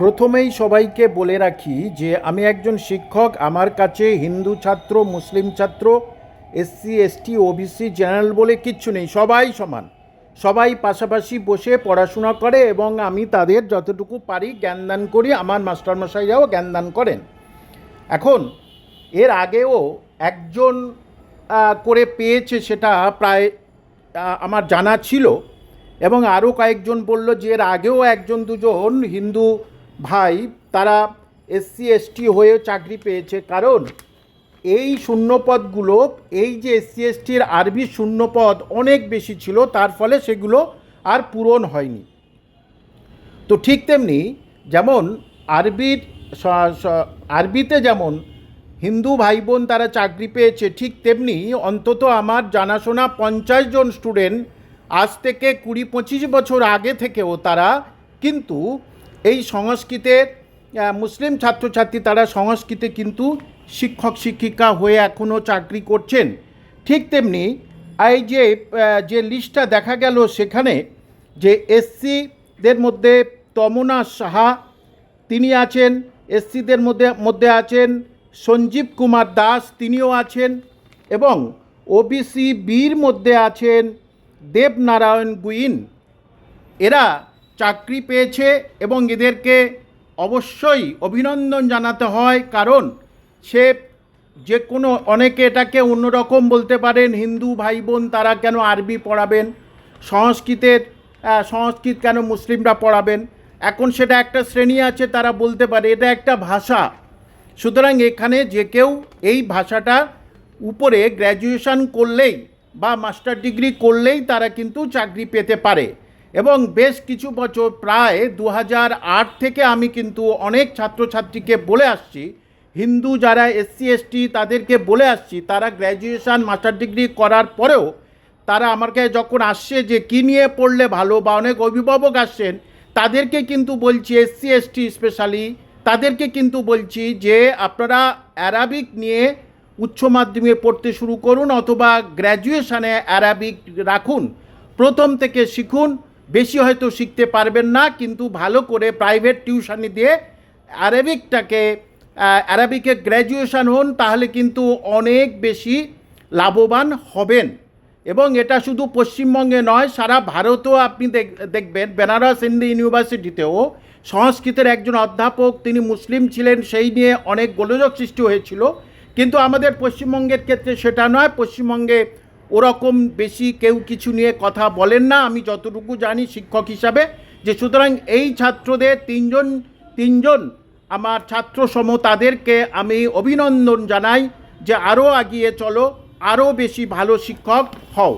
প্রথমেই সবাইকে বলে রাখি যে আমি একজন শিক্ষক, আমার কাছে হিন্দু ছাত্র, মুসলিম ছাত্র এসসি এসটি ওবিসি জেনারেল বলে কিচ্ছু নেই, সবাই সমান। সবাই পাশাপাশি বসে পড়াশোনা করে এবং আমি তাদের যতটুকু পারি জ্ঞানদান করি, আমার মাস্টারমশাইরাও জ্ঞানদান করেন। এখন, এর আগেও একজন করে পেয়েছে সেটা প্রায় আমার জানা ছিল এবং আরও কয়েকজন বলল যে এর আগেও একজন দুজন হিন্দু ভাই, তারা এসসি, এসটি হয়ে চাকরি পেয়েছে। কারণ এই শূন্যপদগুলো, এই যে এসসি, এসটির আরবি শূন্যপদ অনেক বেশি ছিল, তার ফলে সেগুলো আর পূরণ হয়নি। তো ঠিক তেমনি যেমন আরবির আরবিতে যেমন হিন্দু ভাই বোন তারা চাকরি পেয়েছে, ঠিক তেমনি অন্তত আমার জানাশোনা পঞ্চাশ জন স্টুডেন্ট আজ থেকে কুড়ি পঁচিশ বছর আগে থেকেও তারা কিন্তু এই সংস্কৃতের মুসলিম ছাত্রছাত্রী তারা সংস্কৃতে কিন্তু শিক্ষক, শিক্ষিকা হয়ে এখনও চাকরি করছেন। ঠিক তেমনি এই যে যে লিস্টটা দেখা গেল সেখানে যে এসসিদের মধ্যে তমনা সাহা, তিনি আছেন। এসসিদের মধ্যে মধ্যে আছেন সঞ্জীব কুমার দাস, তিনিও আছেন এবং ওবিসি বির মধ্যে আছেন দেবনারায়ণ গুইন। এরা চাকরি পেয়েছে এবং এদেরকে অবশ্যই অভিনন্দন জানাতে হয়, কারণ সে যে কোনো অনেকে এটাকে অন্যরকম বলতে পারেন, হিন্দু ভাই বোন তারা কেন আরবি পড়াবেন, সংস্কৃতের সংস্কৃত কেন মুসলিমরা পড়াবেন? এখন সেটা একটা শ্রেণি আছে, তারা বলতে পারে এটা একটা ভাষা। সুতরাং এখানে যে কেউ এই ভাষাটা উপরে গ্র্যাজুয়েশন করলেই বা মাস্টার ডিগ্রি করলেই তারা কিন্তু চাকরি পেতে পারে। এবং বেশ কিছু বছর প্রায় দু থেকে আমি কিন্তু অনেক ছাত্রছাত্রীকে বলে আসছি। হিন্দু যারা এসসি, এসটি তাদেরকে বলে আসছি, তারা গ্র্যাজুয়েশান মাস্টার ডিগ্রি করার পরেও তারা আমার কাছে যখন আসছে যে কী নিয়ে পড়লে ভালো বা অনেক অভিভাবক আসছেন, তাদেরকে কিন্তু বলছি এসসি, এসটি স্পেশালি তাদেরকে কিন্তু বলছি যে আপনারা অ্যারাবিক নিয়ে উচ্চ মাধ্যমিকে পড়তে শুরু করুন অথবা গ্র্যাজুয়েশানে অ্যারাবিক রাখুন। প্রথম থেকে শিখুন বেশি হয়তো শিখতে পারবেন না, কিন্তু ভালো করে প্রাইভেট টিউশনি দিয়ে অ্যারাবিকটাকে অ্যারাবিকে গ্র্যাজুয়েশন হন, তাহলে কিন্তু অনেক বেশি লাভবান হবেন। এবং এটা শুধু পশ্চিমবঙ্গে নয়, সারা ভারতেও আপনি দেখ- দেখবেন বেনারস হিন্দু ইউনিভার্সিটিতেও সংস্কৃতের একজন অধ্যাপক, তিনি মুসলিম ছিলেন, সেই নিয়ে অনেক গোলযোগ সৃষ্টি হয়েছিল। কিন্তু আমাদের পশ্চিমবঙ্গের ক্ষেত্রে সেটা নয়, পশ্চিমবঙ্গে ওরকম বেশি কেউ কিছু নিয়ে কথা বলেন না, আমি যতটুকু জানি শিক্ষক হিসাবে, যে সুতরাং এই ছাত্রদের তিনজন তিনজন আমার ছাত্র সম তাদেরকে আমি অভিনন্দন জানাই যে আরও এগিয়ে চলো আরও বেশি ভালো শিক্ষক হও।